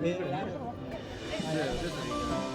没事儿，没事，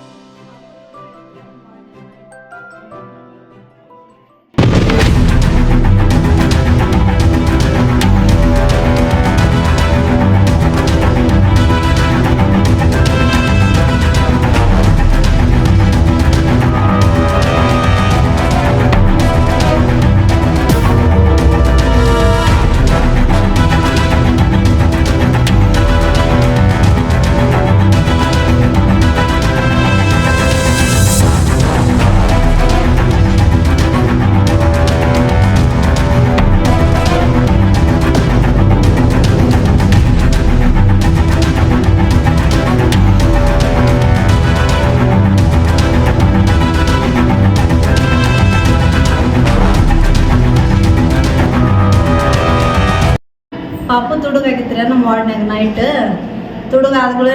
ವಾರ್ಡ್ನಾಗ night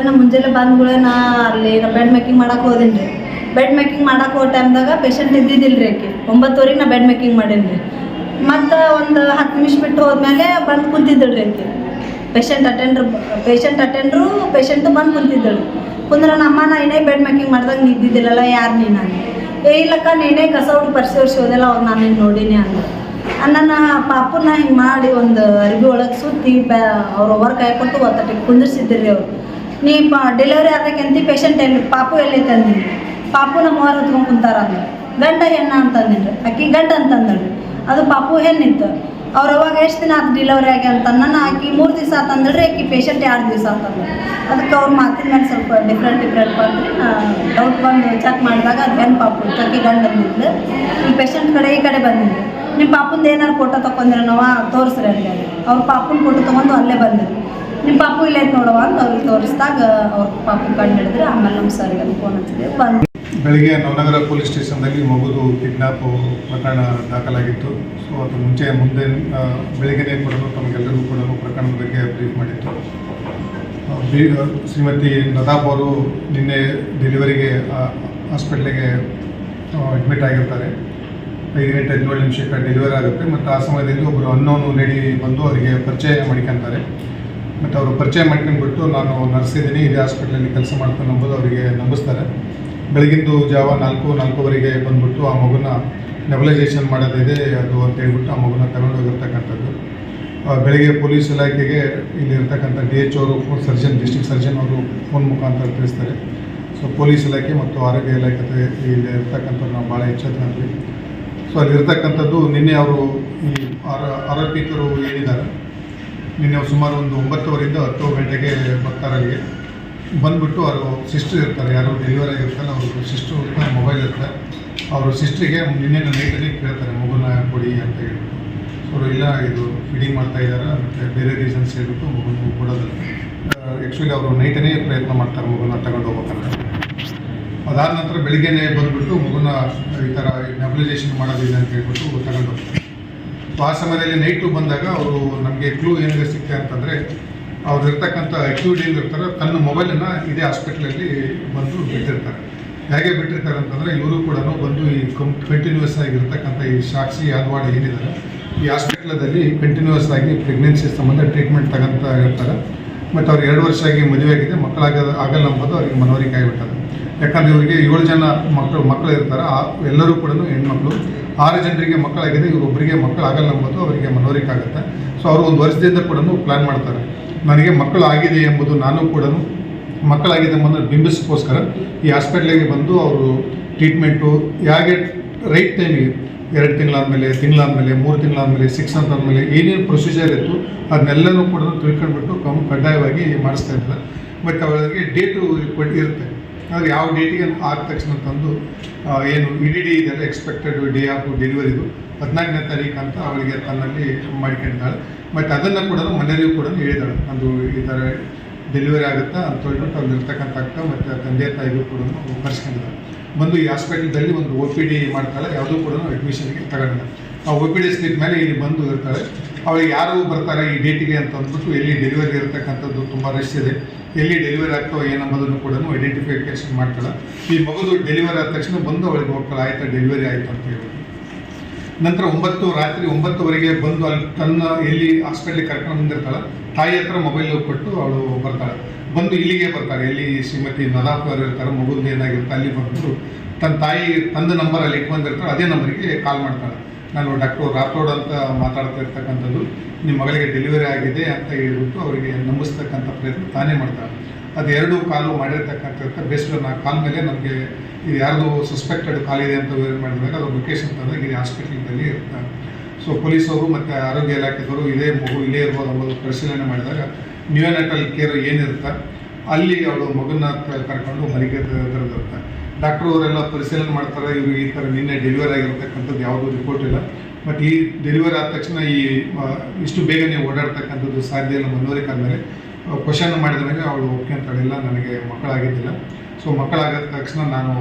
ನಾ ಮುಂಜಾನೆ ಬಂದ್ಗಳೇ ನಾ ಅಲ್ಲಿ ನಾ ಬೆಡ್ ಮೇಕಿಂಗ್ ಮಾಡಕ್ಕೆ ಹೋದಿನಿ ರೀ ಬೆಡ್ ಮೇಕಿಂಗ್ ಮಾಡಕ್ಕೆ ಹೋದ ಟೈಮ್ದಾಗ ಪೇಷಂಟ್ ಇದ್ದಿದ್ದಿಲ್ಲ ರೀ ಆಕೆ. ಒಂಬತ್ತುವರೆಗೆ ನಾ ಬೆಡ್ ಮೇಕಿಂಗ್ ಮಾಡೀನಿ ರೀ ಮತ್ತು ಒಂದು ಹತ್ತು ನಿಮಿಷ ಬಿಟ್ಟು ಹೋದ್ಮೇಲೆ ಬಂದು ಕುಂತಿದ್ದಳು ರೀ ಆಕಿ. Patient attender patient attender patient ಬಂದು ಕುಂತಿದ್ದಳು. ಕುಂದ್ರ ನಮ್ಮ ನಾ ಏನೇ ಬೆಡ್ ಮೇಕಿಂಗ್ ಮಾಡ್ದಾಗ ನಿದ್ದಿದ್ದಿಲ್ಲಲ್ಲ ಯಾರು ನೀನು? ಏ ಇಲ್ಲಕ್ಕ, ನೀನೇ ಕಸ ಹುಡುಗಿ ಪರಿಸಿ ವರ್ಷ ಹೋದೆಲ್ಲ ಅವಾಗ ನಾನು ನೋಡೀನಿ ಅಂದ. ನನ್ನ ಪಾಪುನ ಹಿಂಗೆ ಮಾಡಿ ಒಂದು ಅರ್ಬಿ ಒಳಗೆ ಸುತ್ತಿ ಬ್ಯಾ ಅವ್ರ ಓವರ್ ಕಾಯಿ ಕೊಟ್ಟು ಒತ್ತಟ್ಟಿಗೆ ಕುಂದಿರ್ಸಿದ್ರಿ ಅವ್ರು. ನೀ ಪಾ ಡೆಲಿವರಿ ಆದಕ್ಕೆಂತಿ ಪೇಷಂಟ್ ಎಲ್ಲಿ ಪಾಪು ಎಲ್ಲಿ ತಂದಿನಿ ಪಾಪು ನಮ್ಮ ಹೊರ ಹತ್ಕೊಂಡು ಕುಂತಾರ ಅಂದ್ರು ಗಂಡ ಹೆಣ್ಣ ಅಂತಂದಿನ್ರಿ ಆಕಿ ಗಂಡ ಅಂತಂದಳ್ರಿ ಅದು ಪಾಪು ಹೆಣ್ಣಿತ್ತು. ಅವ್ರು ಅವಾಗ ಎಷ್ಟು ದಿನ ಆತು ಡಿಲವರಿ ಆಗಿ ಅಂತ ನನ್ನ ಆಕಿ ಮೂರು ದಿವಸ ಆತಂದಳ್ರಿ ಆಕಿ ಪೇಷಂಟ್ ಎರಡು ದಿವಸ ಅಂತಂದ್ರೆ ಅದಕ್ಕೆ ಅವ್ರು ಮಾತಿನ ಮೇಲೆ ಸ್ವಲ್ಪ ಡಿಫ್ರೆಂಟ್ ಡಿಫ್ರೆಂಟ್ ಬಂದು ಡೌಟ್ ಬಂದು ಚೆಕ್ ಮಾಡಿದಾಗ ಅದು ಹೆಣ್ಣು ಪಾಪು ಅಕ್ಕಿ ಆಕಿ ಗಂಡ ಅಂದಿದ್ದು ಈ ಪೇಷಂಟ್ ಕಡೆ ಈ ಕಡೆ ಬಂದಿದ್ದೆ ನಿಮ್ಮ ಪಾಪುಂದು ಏನಾರು ಫೋಟೋ ತೊಗೊಂಡ್ರೆ ನಾವು ತೋರಿಸ್ರಿ ಅವ್ರಿಗೆ ಅವ್ರ ಪಾಪುನ ಫೋಟೋ ತೊಗೊಂಡು ಅಲ್ಲೇ ಬಂದಿರಿ ನಿಮ್ಮ ಪಾಪು ಇಲ್ಲೇ ನೋಡವ ಅಂತ ಅವ್ರಿಗೆ ತೋರಿಸಿದಾಗ ಅವ್ರ ಪಾಪು ಕಂಡು ಹಿಡಿದ್ರೆ ಆಮೇಲೆ ನಮ್ಮ ಸರ್ಗೆ ಫೋನ್ ಹಚ್ಚಿದೆ, ಬಂದು. ಬೆಳಿಗ್ಗೆ ನವನಗರ ಪೊಲೀಸ್ ಸ್ಟೇಷನ್ನಲ್ಲಿ ಮಗುದು ಕಿಡ್ನಾಪ್ ಪ್ರಕರಣ ದಾಖಲಾಗಿತ್ತು. ಸೊ ಅದು ಮುಂಚೆ, ಮುಂದೆ ಬೆಳಿಗ್ಗೆನೇ ಕೂಡ ತಮಗೆಲ್ಲರಿಗೂ ಕೂಡ ಪ್ರಕರಣದ ಬಗ್ಗೆ ಬ್ರೀಫ್ ಮಾಡಿತ್ತು. ಶ್ರೀಮತಿ ನದಾಬ್ ಅವರು ನಿನ್ನೆ ಡೆಲಿವರಿಗೆ ಹಾಸ್ಪಿಟ್ಲಿಗೆ ಅಡ್ಮಿಟ್ ಆಗಿರ್ತಾರೆ. ಐದು ಗಂಟೆ ಹದಿನೇಳು ನಿಮಿಷಕ್ಕೆ ಡೆಲಿವರಿ ಆಗುತ್ತೆ. ಮತ್ತು ಆ ಸಮಯದಲ್ಲಿ ಒಬ್ಬರು ಅನ್ನೋನು ಲೇಡಿ ಬಂದು ಅವರಿಗೆ ಪರಿಚಯ ಮಾಡ್ಕೊತಾರೆ. ಮತ್ತು ಅವರು ಪರಿಚಯ ಮಾಡ್ಕೊಂಡ್ಬಿಟ್ಟು ನಾನು ನರ್ಸ್ ಇದ್ದೀನಿ, ಇದೇ ಹಾಸ್ಪಿಟ್ಲಲ್ಲಿ ಕೆಲಸ ಮಾಡ್ಕೊಂಡು ನಂಬೋದು ಅವರಿಗೆ ನಂಬಿಸ್ತಾರೆ. ಬೆಳಗಿಂದು ಜಾವ ನಾಲ್ಕು, ನಾಲ್ಕೂವರೆಗೆ ಬಂದ್ಬಿಟ್ಟು ಆ ಮಗುನ ನೆಬಲೈಸೇಷನ್ ಮಾಡೋದಿದೆ ಅದು ಅಂತ ಹೇಳ್ಬಿಟ್ಟು ಆ ಮಗುನ ತಗೊಂಡೋಗಿರ್ತಕ್ಕಂಥದ್ದು ಬೆಳಗ್ಗೆ ಪೊಲೀಸ್ ಇಲಾಖೆಗೆ ಇಲ್ಲಿ ಇರ್ತಕ್ಕಂಥ ಡಿ ಎಚ್ ಅವರು ಫೋನ್ ಸರ್ಜನ್ ಡಿಸ್ಟಿಕ್ ಸರ್ಜನ್ ಅವರು ಫೋನ್ ಮುಖಾಂತರ ತಿಳಿಸ್ತಾರೆ. ಸೊ ಪೊಲೀಸ್ ಇಲಾಖೆ ಮತ್ತು ಆರೋಗ್ಯ ಇಲಾಖೆ ಇಲ್ಲಿ ಇರ್ತಕ್ಕಂಥವ್ರು ನಾವು ಭಾಳ ಎಚ್ಚೆತ್ತನಾದ್ವಿ ಸೊ ಅಲ್ಲಿರ್ತಕ್ಕಂಥದ್ದು ನಿನ್ನೆ ಅವರು ಈ ಆರ, ಆರೋಪಿತರು ಏನಿದ್ದಾರೆ ನಿನ್ನೆ ಅವರು ಸುಮಾರು ಒಂದು ಒಂಬತ್ತುವರೆಯಿಂದ ಹತ್ತು ಗಂಟೆಗೆ ಬರ್ತಾರೆ ಅಲ್ಲಿಗೆ ಬಂದ್ಬಿಟ್ಟು ಅವರು ಸಿಸ್ಟರ್ ಇರ್ತಾರೆ, ಯಾರು ಡೆಲಿವರಿ ಆಗಿರ್ತಾರೆ ಅವರು ಸಿಸ್ಟರ್ ಮೊಬೈಲ್ ಇರ್ತಾರೆ ಅವರು ಸಿಸ್ಟ್ರಿಗೆ ನಿನ್ನೆ ನೈಟಲ್ಲಿ ಕೇಳ್ತಾರೆ, ಮಗುನ ಕೊಡಿ ಅಂತ ಹೇಳ್ಬಿಟ್ಟು. ಸೊ ಅವ್ರು, ಇಲ್ಲ, ಇದು ಫೀಡಿಂಗ್ ಮಾಡ್ತಾ ಇದ್ದಾರೆ, ಮತ್ತು ಬೇರೆ ರೀಸನ್ಸ್ ಹೇಳ್ಬಿಟ್ಟು ಮಗುನ ಕೊಡೋದಿಲ್ಲ. ಆ್ಯಕ್ಚುಲಿ ಅವರು ನೈಟನೇ ಪ್ರಯತ್ನ ಮಾಡ್ತಾರೆ, ಮಗುನ ತಗೊಂಡು ಹೋಗ್ಬೇಕಂತ ಅದಾದ ನಂತರ ಬೆಳಿಗ್ಗೆನೇ ಬಂದುಬಿಟ್ಟು ಮಗುನ ಈ ಥರ ನೆಬಲೈಸೇಷನ್ ಮಾಡೋದಿಲ್ಲ ಅಂತ ಹೇಳ್ಬಿಟ್ಟು ತಗೊಂಡು ಸೊ ಆ ಸಮಯದಲ್ಲಿ ನೈಟು ಬಂದಾಗ ಅವರು ನಮಗೆ ಕ್ಲೂ ಏನಿದೆ ಸಿಗ್ತೆ ಅಂತಂದರೆ ಅವ್ರು ಇರ್ತಕ್ಕಂಥ ಆ್ಯಕ್ಟಿವಿಟಿ ಇರ್ತಾರೆ ತನ್ನ ಮೊಬೈಲನ್ನು ಇದೇ ಹಾಸ್ಪಿಟ್ಲಲ್ಲಿ ಬಂದು ಬಿಟ್ಟಿರ್ತಾರೆ. ಹೇಗೆ ಬಿಟ್ಟಿರ್ತಾರೆ ಅಂತಂದರೆ ಇವರು ಕೂಡ ಬಂದು ಈ ಕಂ ಕಂಟಿನ್ಯೂಸ್ ಆಗಿರ್ತಕ್ಕಂಥ ಈ ಸಾಕ್ಷಿ ಯಾದವಾಡ ಏನಿದ್ದಾರೆ ಈ ಹಾಸ್ಪಿಟ್ಲದಲ್ಲಿ ಕಂಟಿನ್ಯೂಸ್ ಆಗಿ ಪ್ರೆಗ್ನೆನ್ಸಿ ಸಂಬಂಧ ಟ್ರೀಟ್ಮೆಂಟ್ ತಗೊಂತ ಇರ್ತಾರೆ. ಮತ್ತು ಅವ್ರು ಎರಡು ವರ್ಷ ಆಗಿ ಮದುವೆ ಆಗಿದೆ ಮಕ್ಕಳಾಗ ಆಗಲ್ಲ ಅಂಬೋದು ಅವ್ರಿಗೆ ಮನವರಿಕೆ ಆಗಿಬಿಟ್ಟದೆ. ಯಾಕಂದರೆ ಇವರಿಗೆ ಏಳು ಜನ ಮಕ್ಕಳು ಮಕ್ಕಳು ಇರ್ತಾರೆ. ಆ ಎಲ್ಲರೂ ಕೂಡ ಹೆಣ್ಮಕ್ಳು. ಆರು ಜನರಿಗೆ ಮಕ್ಕಳಾಗಿದೆ. ಮಕ್ಕಳು ಆಗಲ್ಲ ಎಂಬುದು ಅವರಿಗೆ ಮನವರಿಕೆ ಆಗುತ್ತೆ ಸೊ ಅವರು ಒಂದು ವರ್ಷದಿಂದ ಕೂಡ ಪ್ಲ್ಯಾನ್ ಮಾಡ್ತಾರೆ. ನನಗೆ ಮಕ್ಕಳು ಆಗಿದೆ ಎಂಬುದು ನಾನು ಕೂಡ ಮಕ್ಕಳಾಗಿದೆ ಎಂಬುದನ್ನು ಬಿಂಬಿಸೋಸ್ಕರ ಈ ಹಾಸ್ಪಿಟ್ಲಿಗೆ ಬಂದು ಅವರು ಟ್ರೀಟ್ಮೆಂಟು ಹೇಗೆ ರೈಟ್ ಟೈಮಿಗೆ ಎರಡು ತಿಂಗಳಾದಮೇಲೆ ತಿಂಗಳಾದಮೇಲೆ, ಮೂರು ತಿಂಗಳಾದಮೇಲೆ, ಸಿಕ್ಸ್ ಅಂತ ಆದಮೇಲೆ ಏನೇನು ಪ್ರೊಸೀಜರ್ ಇತ್ತು ಅದನ್ನೆಲ್ಲನೂ ಕೂಡ ತಿಳ್ಕೊಂಡ್ಬಿಟ್ಟು ಕಮ್ ಕಡ್ಡಾಯವಾಗಿ ಮಾಡಿಸ್ತಾ ಇದ್ದಾರೆ. ಬಟ್ ಅವರಿಗೆ ಡೇಟು ಇರುತ್ತೆ. ಆದರೆ ಯಾವ ಡೇಟಿಗೆ ಆದ ತಕ್ಷಣ ತಂದು ಏನು ಇ ಡಿ ಡಿ ಇದೆಲ್ಲ ಎಕ್ಸ್ಪೆಕ್ಟೆಡ್ ಡೇ ಆಫ್ ಡೆಲಿವರಿದು ಹದಿನಾಲ್ಕನೇ ತಾರೀಕು ಅಂತ ಅವಳಿಗೆ ತನ್ನಲ್ಲಿ ಮಾಡ್ಕೊಂಡಿದ್ದಾಳೆ. ಬಟ್ ಅದನ್ನು ಕೂಡ ಮನೆಯಲ್ಲಿಯೂ ಕೂಡ ಹೇಳಿದಾಳೆ ಅದು ಈ ಥರ ಡೆಲಿವರಿ ಆಗುತ್ತಾ ಅಂತ ಹೇಳ್ಬಿಟ್ಟು ಅಲ್ಲಿ ಇರ್ತಕ್ಕಂಥ ಅಕ್ಕ ಮತ್ತು ತಂದೆ ತಾಯಿಗೂ ಕೂಡ ಕರ್ಸ್ಕೊಂಡಿದ್ದಾರೆ ಬಂದು ಈ ಹಾಸ್ಪಿಟಲ್ದಲ್ಲಿ ಒಂದು ಒ ಪಿ ಡಿ ಮಾಡ್ತಾಳೆ. ಯಾವುದೂ ಕೂಡ ಅಡ್ಮಿಷನ್ಗೆ ತಗೊಂಡಿಲ್ಲ. ಆ ಒ ಪಿ ಡಿ ಸ್ಲಿಪ್ ಮೇಲೆ ಇಲ್ಲಿ ಬಂದು ಇರ್ತಾಳೆ. ಅವಳಿಗೆ ಯಾರು ಬರ್ತಾರೆ ಈ ಡೇಟಿಗೆ ಅಂತ ಅಂದ್ಬಿಟ್ಟು ಎಲ್ಲಿ ಡೆಲಿವರಿ ಇರತಕ್ಕಂಥದ್ದು ತುಂಬ ರಶ್ ಇದೆ. ಎಲ್ಲಿ ಡೆಲಿವರಿ ಆಗ್ತಾವೆ ಏನಂಬುದನ್ನು ಕೂಡ ಐಡೆಂಟಿಫಿಕೇಶನ್ ಮಾಡ್ತಾಳೆ ಈ ಮಗುದು ಡೆಲಿವರಿ ಆದ ತಕ್ಷಣ ಬಂದು ಅವಳಿಗೆ ಹೋಗ್ತಾಳೆ ಆಯ್ತಾ ಡೆಲಿವರಿ ಆಯಿತು ಅಂತ ಹೇಳಿ. ನಂತರ ಒಂಬತ್ತು, ರಾತ್ರಿ ಒಂಬತ್ತುವರೆಗೆ ಬಂದು ಅಲ್ಲಿ ತನ್ನ ಎಲ್ಲಿ ಹಾಸ್ಪಿಟ್ಲಿಗೆ ಕರ್ಕೊಂಡು ಬಂದಿರ್ತಾಳೆ, ತಾಯಿ ಹತ್ರ ಮೊಬೈಲ್ ಕೊಟ್ಟು ಅವಳು ಬರ್ತಾಳೆ. ಬಂದು ಇಲ್ಲಿಗೆ ಬರ್ತಾರೆ ಎಲ್ಲಿ ಶ್ರೀಮತಿ ನದಾಫ್ ಅವರು ಇರ್ತಾರೆ ಮಗುದು ಏನಾಗಿರ್ತಾರೆ ಅಲ್ಲಿ ಬಂದು ತನ್ನ ತಾಯಿ, ತಂದ ನಂಬರ್ ಅಲ್ಲಿ ಇಟ್ಕೊಂಡಿರ್ತಾಳೆ, ಅದೇ ನಂಬರಿಗೆ ಕಾಲ್ ಮಾಡ್ತಾಳೆ. ನಾನು ಡಾಕ್ಟರ್ ರಾಥೋಡ್ ಅಂತ ಮಾತಾಡ್ತಾ ಇರ್ತಕ್ಕಂಥದ್ದು ನಿಮ್ಮ ಮಗಳಿಗೆ ಡೆಲಿವರಿ ಆಗಿದೆ ಅಂತ ಹೇಳ್ಬಿಟ್ಟು ಅವರಿಗೆ ನಂಬಿಸ್ತಕ್ಕಂಥ ಪ್ರಯತ್ನ ತಾನೇ ಮಾಡ್ತಾರೆ ಅದು ಎರಡು ಕಾಲು ಮಾಡಿರ್ತಕ್ಕಂಥ ಬೇಸ್ಡ್ ಆ ಕಾಲ್ ಮೇಲೆ ನಮಗೆ ಇದು ಯಾರ್ದು ಸಸ್ಪೆಕ್ಟೆಡ್ ಕಾಲ್ ಇದೆ ಅಂತ ಮಾಡಿದಾಗ ಅದು ಲೊಕೇಶನ್ ತಂದಾಗ ಇಲ್ಲಿ ಹಾಸ್ಪಿಟ್ಲಿನಲ್ಲಿ ಇರ್ತಾರೆ ಸೊ ಪೊಲೀಸವರು ಮತ್ತು ಆರೋಗ್ಯ ಇಲಾಖೆದವರು ಇದೇ ಮಗು ಇಲ್ಲೇ ಇರ್ಬೋದು ಅನ್ನೋದು ಪರಿಶೀಲನೆ ಮಾಡಿದಾಗ ನ್ಯೂನೆಟಲ್ ಕೇರ್ ಏನಿರುತ್ತೆ, ಅಲ್ಲಿ ಅವಳು ಮಗುನ ಕರ್ಕೊಂಡು ಮನೆಗೆ ಡಾಕ್ಟ್ರು ಅವರೆಲ್ಲ ಪರಿಶೀಲನೆ ಮಾಡ್ತಾರೆ, ಇವರು ಈ ಥರ ನಿನ್ನೆ ಡೆಲಿವರಿ ಆಗಿರ್ತಕ್ಕಂಥದ್ದು ಯಾವುದೂ ರಿಪೋರ್ಟ್ ಇಲ್ಲ. ಬಟ್ ಈ ಡೆಲಿವರಿ ಆದ ತಕ್ಷಣ ಈ ಇಷ್ಟು ಇಷ್ಟು ನೀವು ಓಡಾಡ್ತಕ್ಕಂಥದ್ದು ಸಾಧ್ಯ ಇಲ್ಲ ಮನೋರಿಕ ಮೇಲೆ ಕ್ವಶನ್ ಮಾಡಿದ ಮೇಲೆ ಅವಳು ಓಕೆ ಅಂತಾಳೆ ಇಲ್ಲ ನನಗೆ ಮಕ್ಕಳಾಗಿದ್ದಿಲ್ಲ. ಸೊ ಮಕ್ಕಳಾಗದ ತಕ್ಷಣ ನಾನು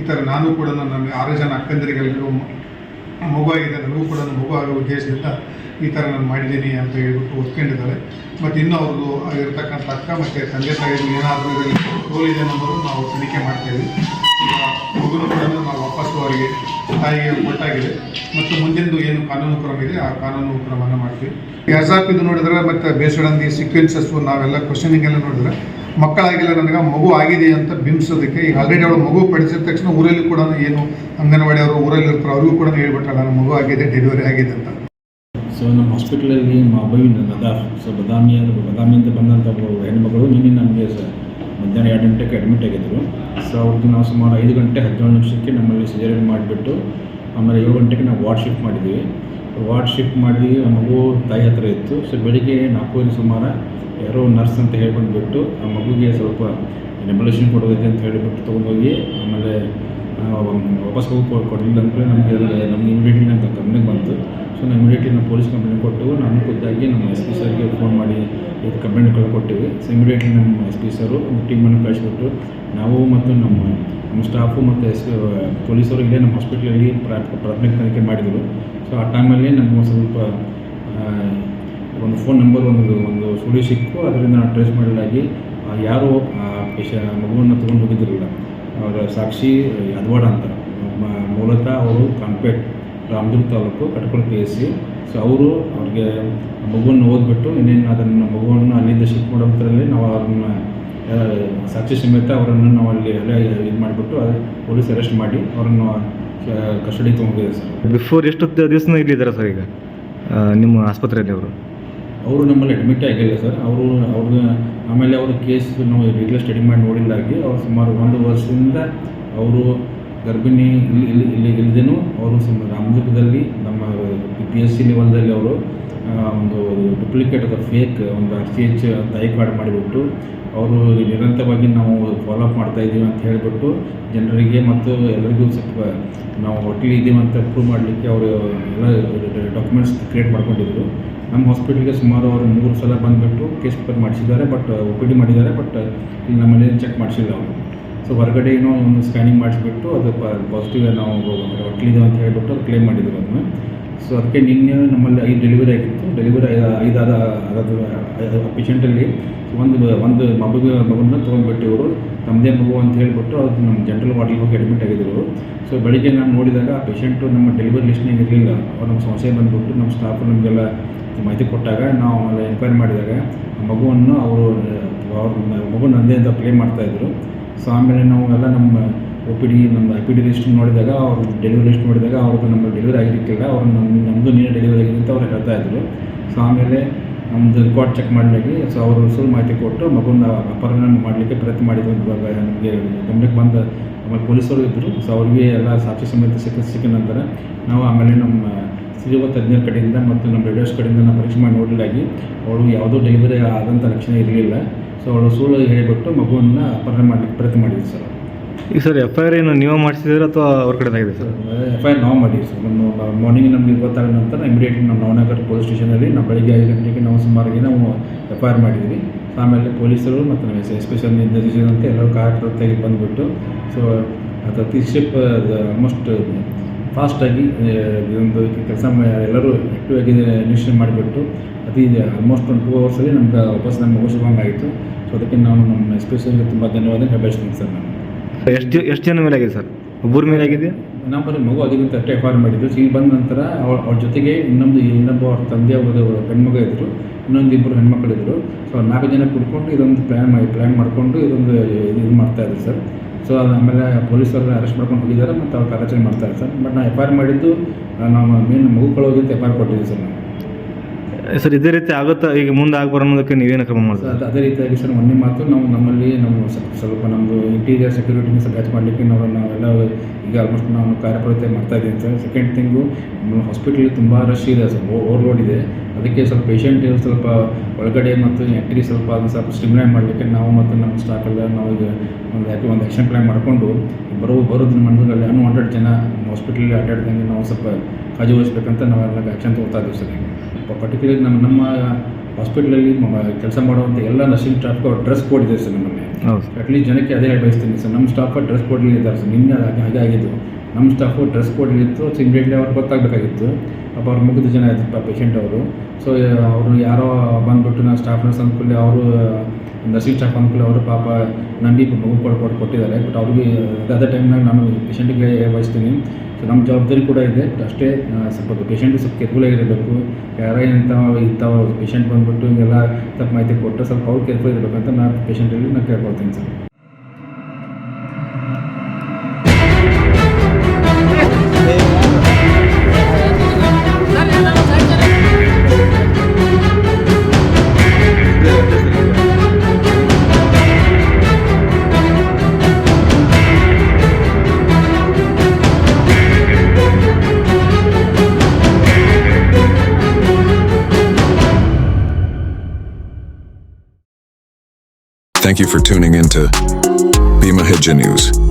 ಈ ಥರ ನಾನು ಕೂಡ ನನ್ನ ಆರು ಜನ ಅಕ್ಕಂದರಿಗೆಲ್ಲರಿಗೂ ಮಗು ಆಗಿದೆ ನನಗೂ ಕೂಡ ಮಗು ಆಗೋ ಉದ್ದೇಶದಿಂದ ಈ ಥರ ನಾನು ಮಾಡಿದ್ದೀನಿ ಅಂತ ಹೇಳ್ಬಿಟ್ಟು ಒಪ್ಕೊಂಡಿದ್ದಾಳೆ ಮತ್ತು ಇನ್ನೂ ಅವ್ರದ್ದು ಇರತಕ್ಕಂಥ ಅಕ್ಕ ಮತ್ತು ತಂದೆ ತಾಯಿ ಏನಾದರೂ ರೋಲ್ ಇದೆ ಅನ್ನೋದು ನಾವು ತನಿಖೆ ಮಾಡ್ತೇವೆ ಮಗುನು ಕೂಡ ನಾವು ವಾಪಸ್ಸು ಅವರಿಗೆ ತಾಯಿಗೆ ಕೊಟ್ಟಾಗಿದೆ. ಮತ್ತು ಮುಂದಿನದು ಏನು ಕಾನೂನು ಕ್ರಮ ಇದೆ, ಆ ಕಾನೂನು ಕ್ರಮವನ್ನು ಮಾಡ್ತೀವಿ. ಎಸ್ಆಪ್ ಇದು ನೋಡಿದ್ರೆ ಮತ್ತು ಬೇಸಡಂದಿ ಸೀಕ್ವೆನ್ಸಸ್ಸು ಸೀಕ್ವೆನ್ಸಸ್ ನಾವೆಲ್ಲ ಕ್ವಶನಿಂಗ್ ಎಲ್ಲ ನೋಡಿದ್ರೆ ಮಕ್ಕಳಾಗಿಲ್ಲ ನನಗೆ, ಮಗು ಆಗಿದೆ ಅಂತ ಬಿಂಬಿಸೋದಕ್ಕೆ, ಈಗ ಆಲ್ರೆಡಿ ಅವಳು ಮಗು ಪಡಿಸಿದ ತಕ್ಷಣ ಊರಲ್ಲಿ ಕೂಡ ಏನು ಅಂಗನವಾಡಿ ಅವರು ಊರಲ್ಲಿ ಇರ್ತಾರೆ, ಅವ್ರಿಗೂ ಕೂಡ ಹೇಳ್ಬಿಟ್ಟ ನನ್ನ ಮಗು ಆಗಿದೆ ಡೆಲಿವರಿ ಆಗಿದೆ ಅಂತ. ಸೊ ನಮ್ಮ ಹಾಸ್ಪಿಟಲಲ್ಲಿ ಮಗುವಿನ ನದಾಫ್ ಸೊ ಬದಾಮಿ ಬದಾಮಿಯಿಂದ ಬಂದಂಥ ಒಬ್ಬ ಹೆಣ್ಮಗಳು ನಿನ್ನೆ ನಮಗೆ ಸ ಮಧ್ಯಾಹ್ನ ಎರಡು ಗಂಟೆಗೆ ಅಡ್ಮಿಟ್ ಆಗಿದ್ದರು ಸೊ ಅವ್ರಿಗೆ ನಾವು ಸುಮಾರು ಐದು ಗಂಟೆ, ಹದಿನೇಳು ನಿಮಿಷಕ್ಕೆ ನಮ್ಮಲ್ಲಿ ಸಿಜರಿಯನ್ ಮಾಡಿಬಿಟ್ಟು, ಆಮೇಲೆ ಏಳು ಗಂಟೆಗೆ ನಾವು ವಾರ್ಡ್ ಶಿಫ್ಟ್ ಮಾಡಿದ್ವಿ. ವಾರ್ಡ್ ಶಿಫ್ಟ್ ಮಾಡಿ ಆ ಮಗು ತಾಯಿ ಹತ್ರ ಇತ್ತು. ಸೊ ಬೆಳಿಗ್ಗೆ ನಾಲ್ಕೂವರೆ ಸುಮಾರು ಯಾರೋ ನರ್ಸ್ ಅಂತ ಹೇಳ್ಕೊಂಡ್ಬಿಟ್ಟು, ಆ ಮಗುಗೆ ಸ್ವಲ್ಪ ನೆಬಲೇಷನ್ ಕೊಡೋದಕ್ಕೆ ಅಂತ ಹೇಳಿಬಿಟ್ಟು ತೊಗೊಂಡೋಗಿ, ಆಮೇಲೆ ವಾಪಸ್ ಹೋಗಿ ಕೊಡಲಿಲ್ಲ ಅಂದರೆ ನಮಗೆ ನಮ್ಗೆ ಇಮಿಡಿಯೇಟ್ಲಿ ನಂಗೆ ಗಮನಕ್ಕೆ ಬಂತು. ಸೊ ನಾನು ಇಮಿಡಿಯೇಟ್ಲಿ ನಾವು ಪೊಲೀಸ್ ಕಂಪ್ಲೇಂಟ್ ಕೊಟ್ಟು, ನಾನು ಖುದ್ದಾಗಿ ನಮ್ಮ ಎಸ್ ಪಿ ಸರ್ಗೆ ಫೋನ್ ಮಾಡಿ ಇದು ಕಂಪ್ಲೇಂಟ್ ಕೊಟ್ಟಿವಿ. ಸೊ ಇಮಿಡಿಯೇಟ್ಲಿ ನಮ್ಮ ಎಸ್ ಪಿ ಸರು ಟೀಮನ್ನು ಕಳಿಸ್ಬಿಟ್ಟು ನಾವು ಮತ್ತು ನಮ್ಮ ನಮ್ಮ ಸ್ಟಾಫು ಮತ್ತು ಎಸ್ ಪೊಲೀಸರು ಇಲ್ಲೇ ನಮ್ಮ ಹಾಸ್ಪಿಟ್ಲಲ್ಲಿ ಪ್ರಾ- ಪ್ರಾಥಮಿಕ ತನಿಖೆ ಮಾಡಿದರು. ಸೊ ಆ ಟೈಮಲ್ಲಿ ಒಂದು ಸ್ವಲ್ಪ ಒಂದು ಫೋನ್ ನಂಬರ್ ಒಂದು ಒಂದು ಸುಳಿ ಸಿಕ್ಕು ಅದರಿಂದ ನಾವು ಟ್ರೇಸ್ ಮಾಡಲಾಗಿ ಯಾರು ಪೇಶ ಮಗುವನ್ನು ತೊಗೊಂಡು ಹೋಗಿದ್ದಿರಲಿಲ್ಲ. ಅವರ ಸಾಕ್ಷಿ ಯದ್ವಾಡ ಅಂತ. ಮೂಲತಃ ಅವರು ಕಾಂಪೇಟ್ ರಾಮದುರ್ಗ ತಾಲೂಕು ಕಟ್ಕೊಂಡು ಪಿ ಎಸ್ ಸಿ ಸೊ ಅವರು ಅವ್ರಿಗೆ ಮಗುವನ್ನು ಓದ್ಬಿಟ್ಟು ಇನ್ನೇನು ಅದನ್ನು ಮಗುವನ್ನು ಅಲ್ಲಿಂದ ಶಿಫ್ಟ್ ಮಾಡೋದ್ರಲ್ಲಿ ನಾವು ಅವ್ರನ್ನ ಆ, ಸಾಕ್ಷಿ ಸಮೇತ ಅವರನ್ನು ನಾವು ಅಲ್ಲಿ ಎಲ್ಲ ಇದು ಮಾಡಿಬಿಟ್ಟು ಪೊಲೀಸ್ ಅರೆಸ್ಟ್ ಮಾಡಿ ಅವರನ್ನು ಕಸ್ಟಡಿ ತೊಗೊಂಡಿದೆ ಸರ್. ಬಿಫೋರ್ ಎಷ್ಟು ದಿವಸ ಇಲ್ಲಿದ್ದಾರೆ ಸರ್ ಈಗ? ನಿಮ್ಮ ಆಸ್ಪತ್ರೆಯಲ್ಲಿ ಅವರು? ಅವರು ನಮ್ಮಲ್ಲಿ ಅಡ್ಮಿಟ್ ಆಗಿಲ್ಲ ಸರ್. ಅವರು ಅವ್ರಿಗೆ ಆಮೇಲೆ ಅವರು ಕೇಸ್ ನಾವು ರೆಗ್ಯುಲರ್ ಸ್ಟಡಿ ಮಾಡಿ ನೋಡಿಲ್ಲಾಗಿ ಅವ್ರು ಸುಮಾರು ಒಂದು ವರ್ಷದಿಂದ ಅವರು ಗರ್ಭಿಣಿ ಇಲ್ಲಿ ಇಲ್ಲಿ ಇಲ್ಲಿ ಇಲ್ಲದೇನು ಅವರು ಸುಮ್ಮ ರಾಮದುರ್ಗದಲ್ಲಿ ನಮ್ಮ ಪಿ ಎಸ್ ಸಿ ಲೆವೆಲ್ದಲ್ಲಿ ಅವರು ಒಂದು ಡುಪ್ಲಿಕೇಟ್ ಅಥವಾ ಫೇಕ್ ಒಂದು ಆರ್ ಸಿ ಎಚ್ ಕಾರ್ಡ್ ಮಾಡಿಬಿಟ್ಟು ಅವರು ನಿರಂತರವಾಗಿ ನಾವು ಫಾಲೋಅಪ್ ಮಾಡ್ತಾ ಇದ್ದೀವಿ ಅಂತ ಹೇಳಿಬಿಟ್ಟು ಜನರಿಗೆ ಮತ್ತು ಎಲ್ಲರಿಗೂ ಸ್ವಲ್ಪ ನಾವು ಹೋಟೆಲ್ ಇದ್ದೀವಿ ಅಂತ ಪ್ರೂವ್ ಮಾಡಲಿಕ್ಕೆ ಅವರು ಎಲ್ಲ ಡಾಕ್ಯುಮೆಂಟ್ಸ್ ಕ್ರಿಯೇಟ್ ಮಾಡ್ಕೊಂಡಿದ್ರು. ನಮ್ಮ ಹಾಸ್ಪಿಟ್ಲಿಗೆ ಸುಮಾರು ಅವರು ಮೂರು ಸಲ ಬಂದುಬಿಟ್ಟು ಕೇಸ್ ಪೇಪರ್ ಮಾಡಿಸಿದ್ದಾರೆ ಬಟ್ ಒ ಪಿ ಡಿ ಮಾಡಿದ್ದಾರೆ ಬಟ್ ಇಲ್ಲಿ ನಮ್ಮಲ್ಲಿ ಚೆಕ್ ಮಾಡಿಸಿಲ್ಲ ಅವರು. ಸೊ ಹೊರಗಡೆ ಏನೋ ಒಂದು ಸ್ಕ್ಯಾನಿಂಗ್ ಮಾಡಿಸ್ಬಿಟ್ಟು ಅದು ಪಾಸಿಟಿವ್ ನಾವು ಹೊಟ್ಲಿದೆ ಅಂತ ಹೇಳ್ಬಿಟ್ಟು ಅದು ಕ್ಲೇಮ್ ಮಾಡಿದ್ರು ಅದನ್ನು. ಸೊ ಅದಕ್ಕೆ ನಿನ್ನೆ ನಮ್ಮಲ್ಲಿ ಐದು ಡೆಲಿವರಿ ಆಗಿತ್ತು. ಡೆಲಿವರಿ ಐದಾದ ಅದು ಪೇಷಂಟಲ್ಲಿ ಒಂದು ಒಂದು ಮಗು ಮಗುನ ತೊಗೊಂಡ್ಬಿಟ್ಟು ಇವರು ತಮ್ಮದೇ ಮಗು ಅಂತ ಹೇಳಿಬಿಟ್ಟು ಅದು ನಮ್ಮ ಜನರಲ್ ವಾರ್ಡ್ಗೆ ಹೋಗಿ ಅಡ್ಮಿಟ್ ಆಗಿದ್ದರು ಸೊ ಬೆಳಿಗ್ಗೆ ನಾನು ನೋಡಿದಾಗ ಆ ಪೇಷಂಟು ನಮ್ಮ ಡೆಲಿವರಿ ಲಿಸ್ಟ್ನಾಗ ಇರಲಿಲ್ಲ. ಅವ್ರು ನಮ್ಮ ಸಮಸ್ಯೆ ಬಂದುಬಿಟ್ಟು ನಮ್ಮ ಸ್ಟಾಫ್ ನಮಗೆಲ್ಲ ಮಾಹಿತಿ ಕೊಟ್ಟಾಗ ನಾವು ಆಮೇಲೆ ಎಂಕ್ವೈರಿ ಮಾಡಿದಾಗ ಮಗುವನ್ನು ಅವರು, ಅವ್ರ ಮಗು ನಂದೇ ಅಂತ ಕ್ಲೇಮ್ ಮಾಡ್ತಾಯಿದ್ರು ಸೊ ಆಮೇಲೆ ನಾವು ಎಲ್ಲ ನಮ್ಮ ಒ ಪಿ ಡಿ ನಮ್ಮ ಐ ಪಿ ಡಿ ಲಿಸ್ಟ್ ನೋಡಿದಾಗ ಅವ್ರ ಡೆಲಿವರಿ ಲಿಸ್ಟ್ ನೋಡಿದಾಗ ಅವ್ರದ್ದು ನಮ್ಮ ಡೆಲಿವರಿ ಆಗಿರ್ತಿಲ್ಲ ಅವ್ರು ನಮ್ಮ ನಮ್ಮದು ನೀನು ಡೆಲಿವರಿ ಆಗಿದೆ ಅಂತ ಅವ್ರು ಹೇಳ್ತಾ ಇದ್ರು. ಸೊ ಆಮೇಲೆ ನಮ್ಮದು ರಿಕಾರ್ಡ್ ಚೆಕ್ ಮಾಡಲಿಕ್ಕೆ ಸೊ ಅವರು ಸುಳ್ಳು ಮಾಹಿತಿ ಕೊಟ್ಟು ಮಗುನ ಅಪಹರಣ ಮಾಡಲಿಕ್ಕೆ ಪ್ರಯತ್ನ ಮಾಡಿದ್ರು ಇವಾಗ ನಮಗೆ ಗಮನಕ್ಕೆ ಬಂದ ಆಮೇಲೆ ಪೊಲೀಸರು ಇದ್ದರು ಸೊ ಅವ್ರಿಗೆ ಎಲ್ಲ ಸಾಕ್ಷಿ ಸಮೇತ ಸಿಕ್ಕ ಸಿಕ್ಕ ನಂತರ ನಾವು ಆಮೇಲೆ ನಮ್ಮ ಸಿರಿವ ತಜ್ಞರ ಕಡೆಯಿಂದ ಮತ್ತು ನಮ್ಮ ರೇಡಿಯೋಸ್ ಕಡೆಯಿಂದ ನಾವು ಪರೀಕ್ಷೆ ಮಾಡಿ ನೋಡಲಾಗಿ ಅವಳು ಯಾವುದೋ ಡೆಲಿವರಿ ಆದಂಥ ಲಕ್ಷಣ ಇರಲಿಲ್ಲ. ಸೊ ಅವಳು ಸುಳ್ಳು ಹೇಳಿಬಿಟ್ಟು ಮಗುವನ್ನು ಅಪಹರಣ ಮಾಡಲಿಕ್ಕೆ ಪ್ರಯತ್ನ ಮಾಡಿದ್ವಿ ಸರ್. ಈಗ ಸರ್ ಎಫ್ ಐ ಆರ್ ಏನು ನೀವು ಮಾಡಿಸಿದ್ರೆ ಅಥವಾ ಅವ್ರ ಕಡೆದಾಗಿದೆ ಸರ್? ಎಫ್ ಐ ಆರ್ ನಾವು ಮಾಡಿದ್ವಿ ಸರ್. ನಮ್ಮ ಮಾರ್ನಿಂಗ್ ನಮಗೆ ಗೊತ್ತಾದ ನಂತರ ಇಮಿಡಿಯೇಟ್ಲಿ ನಮ್ಮ ನವನಗರ ಪೊಲೀಸ್ ಸ್ಟೇಷನಲ್ಲಿ ನಾವು ಬೆಳಿಗ್ಗೆ ಐದು ಗಂಟೆಗೆ ನಾವು ಸುಮಾರಿಗೆ ನಾವು ಎಫ್ ಐ ಆರ್ ಮಾಡಿದ್ವಿ ಆಮೇಲೆ ಪೊಲೀಸರು ಮತ್ತು ನಮ್ಮ ಎಸ್ಪೆಷಲ್ ನಿರ್ದೇಶಿಸಿದಂತೆ ಎಲ್ಲರೂ ಕಾರ್ಯಕರ್ತೆಗೆ ಬಂದುಬಿಟ್ಟು ಸೊ ಅದು ತೀರ್ಶಿಪ್ ಆಲ್ಮೋಸ್ಟ್ ಫಾಸ್ಟಾಗಿ ಇದೊಂದು ಕೆಲಸ ಎಲ್ಲರೂ ಆ್ಯಕ್ಟಿವ್ ಆಗಿ ನಿರೀಕ್ಷಣೆ ಮಾಡಿಬಿಟ್ಟು ಅತಿ ಆಲ್ಮೋಸ್ಟ್ ಒಂದು ಟೂ ಅವರ್ಸಲ್ಲಿ ನಮ್ಗೆ ವಾಪಸ್ ನಮ್ಗೆ ಮುಗಿಸುವಂಗೆ ಆಯಿತು. ಸೊ ಅದಕ್ಕೆ ನಾನು ನಮ್ಮ ಎಸ್ಪೆಷಲ್ಗೆ ತುಂಬ ಧನ್ಯವಾದ ಹೇಳಬಯಸ್ತೀನಿ ಸರ್ ನಾನು. ಎಷ್ಟು ಎಷ್ಟು ಜನ ಮೇಲೆ ಆಗಿದೆ ಸರ್? ಒಬ್ಬರ ಮೇಲೆ ಆಗಿದೆ ನಮ್ಮ ಬರೀ ಮಗು ಅದಕ್ಕಿಂತ ಅಷ್ಟೇ ಎಫ್ ಆರ್ ಮಾಡಿದ್ದು ಇಲ್ಲಿ ಬಂದ ನಂತರ ಅವ್ರ ಅವ್ರ ಜೊತೆಗೆ ಇನ್ನೊಂದು ಇನ್ನೊಬ್ಬ ಅವ್ರ ತಂದೆ ಅವರು ಹೆಣ್ಮಗ ಇದ್ದರು ಇನ್ನೊಂದು ಇಬ್ಬರು ಹೆಣ್ಮಕ್ಳಿದ್ರು ಸೊ ನಾಲ್ಕು ಜನ ಕುಡ್ಕೊಂಡು ಇದೊಂದು ಪ್ಲ್ಯಾನ್ ಮಾಡಿ ಪ್ಲ್ಯಾನ್ ಮಾಡಿಕೊಂಡು ಇದೊಂದು ಇದು ಇದು ಮಾಡ್ತಾ ಇದ್ರು ಸರ್. ಸೊ ಅದು ಆಮೇಲೆ ಪೊಲೀಸರು ಅರೆಸ್ಟ್ ಮಾಡ್ಕೊಂಡು ಹೋಗಿದ್ದಾರೆ ಮತ್ತು ಅವ್ರು ಕಾರ್ಯಾಚರಣೆ ಮಾಡ್ತಾರೆ ಸರ್. ಬಟ್ ನಾನು ಎಫ್ ಐ ಆರ್ ಮಾಡಿದ್ದು ನಾವು ಮೇನ್ ಮಗು ಕಳೋಗಿ ಅಂತ ಎಫ್ ಐ ಆರ್ ಕೊಟ್ಟಿದ್ದೀವಿ ಸರ್ ನಾವು. ಸರ್, ಇದೇ ರೀತಿ ಆಗುತ್ತಾ? ಈಗ ಮುಂದೆ ಆಗ್ಬಾರ ಅನ್ನೋದಕ್ಕೆ ನೀವೇನು ಕ್ರಮ ಮಾಡ್ತೀರಾ? ಅದು ಅದೇ ರೀತಿಯಾಗಿ ಸರ್, ಮೊನ್ನೆ ಮಾತು ನಾವು ನಮ್ಮಲ್ಲಿ ನಾವು ಸ್ವಲ್ಪ ಸ್ವಲ್ಪ ನಮ್ಮದು ಇಂಟೀರಿಯರ್ ಸೆಕ್ಯೂರಿಟಿನ ಸ್ವಲ್ಪ ಹೆಚ್ಚು ಮಾಡಲಿಕ್ಕೆ ನಾವು ನಾವೆಲ್ಲ ಈಗ ಆಲ್ಮೋಸ್ಟ್ ನಾವು ಕಾರ್ಯಪ್ರವೃತ್ತಿ ಮಾಡ್ತಾ ಇದ್ದೀವಿ ಸರ್. ಸೆಕೆಂಡ್ ಥಿಂಗು ನಮ್ಮ ಹಾಸ್ಪಿಟ್ಲಲ್ಲಿ ತುಂಬ ರಶ್ ಇದೆ ಸ್ವಲ್ಪ ಓವರ್ಲೋಡ್ ಇದೆ. ಅದಕ್ಕೆ ಸ್ವಲ್ಪ ಪೇಷಂಟ್ ಸ್ವಲ್ಪ ಒಳಗಡೆ ಮತ್ತು ಎಂಟ್ರಿ ಸ್ವಲ್ಪ ಅದನ್ನು ಸ್ವಲ್ಪ ಸ್ಟಿಮ್ಲೈನ್ ಮಾಡಲಿಕ್ಕೆ ನಾವು ಮತ್ತು ನಮ್ಮ ಸ್ಟಾಫ್ ಎಲ್ಲ ನಾವು ಈಗ ಒಂದು ಒಂದು ಆ್ಯಕ್ಷನ್ ಪ್ಲ್ಯಾನ್ ಮಾಡಿಕೊಂಡು ಬರೋ ಬರೋದ್ರ ಮಂದಿರಲ್ಲಿ ಅನ್ವಾಂಟೆಡ್ ಜನ ಹಾಸ್ಪಿಟ್ಲಲ್ಲಿ ಅಡ್ಡಾಡ್ದಂಗೆ ನಾವು ಸ್ವಲ್ಪ ಕಾಳಜಿ ವಹಿಸ್ಬೇಕಂತ ನಾವೆಲ್ಲ ಆ್ಯಕ್ಷನ್ ತೊಗೊಳ್ತಾ ಇದ್ದೀವಿ ಸರ್ ಪರ್ಟಿಕ್ಯುಲರ್ ನಮ್ಮ ನಮ್ಮ ಹಾಸ್ಪಿಟ್ಲಲ್ಲಿ ಕೆಲಸ ಮಾಡುವಂಥ ಎಲ್ಲ ನರ್ಸಿಂಗ್ ಸ್ಟಾಫ್ ಡ್ರೆಸ್ ಕೋಡ್ ಇದೆ ಸರ್ ನಮ್ಮಲ್ಲಿ. ಅಟ್ಲೀಸ್ಟ್ ಜನಕ್ಕೆ ಅದೇ ಬಯಸ್ತೀನಿ ಸರ್. ನಮ್ಮ ಸ್ಟಾಫ್ ಡ್ರೆಸ್ ಕೋಡ್ಲಿ ಇದ್ದಾರೆ ಸರ್. ನಿನ್ನೆ ಅದು ಹಾಗೆ ಹಾಗೆ ಆಗಿದ್ದು. ನಮ್ಮ ಸ್ಟಾಫು ಡ್ರೆಸ್ ಕೋಡ್ ಇತ್ತು ಸೊ ಇಮಿಡಿಯೇಟ್ಲಿ ಅವ್ರಿಗೆ ಗೊತ್ತಾಗಬೇಕಾಗಿತ್ತು. ಪಾಪ ಅವ್ರು ಮುಗಿದ ಜನ ಇದ್ರು ಪೇಷಂಟ್ ಅವರು. ಸೊ ಅವರು ಯಾರೋ ಬಂದ್ಬಿಟ್ಟು ನಾವು ಸ್ಟಾಫ್ ನರ್ಸ್ ಅಂದ್ಕೊಳ್ಳಿ ಅವರು ನರ್ಸಿಂಗ್ ಸ್ಟಾಫ್ ಅನುಕೂಲ ಅವರು ಪಾಪ ನಂಬಿ ಮಗು ಕೊಡ್ಕೊಟ್ಟು ಕೊಟ್ಟಿದ್ದಾರೆ. ಬಟ್ ಅವ್ರಿಗೆ ಅದೇ ಟೈಮ್ನಾಗ ನಾನು ಪೇಷಂಟಿಗೆ ವಹಿಸ್ತೀನಿ. ಸೊ ನಮ್ಮ ಜವಾಬ್ದಾರಿ ಕೂಡ ಇದೆ. ಅಷ್ಟೇ ಸ್ವಲ್ಪ ಪೇಷಂಟ್ ಸ್ವಲ್ಪ ಕೇರ್ಫುಲ್ ಆಗಿರಬೇಕು. ಯಾರೇ ಇಂಥ ಇಂಥ ಪೇಷಂಟ್ ಬಂದುಬಿಟ್ಟು ಹಿಂಗೆಲ್ಲ ತಪ್ಪು ಮಾಹಿತಿ ಕೊಟ್ಟು ಸ್ವಲ್ಪ ಅವ್ರು ಕೇರ್ಫುಲ್ ಇರಬೇಕಂತ ನಾನು ಪೇಷಂಟಲ್ಲಿ ನಾನು ಕೇಳ್ಕೊಳ್ತೀನಿ sir. Thank you for tuning in to Bima Hidja News.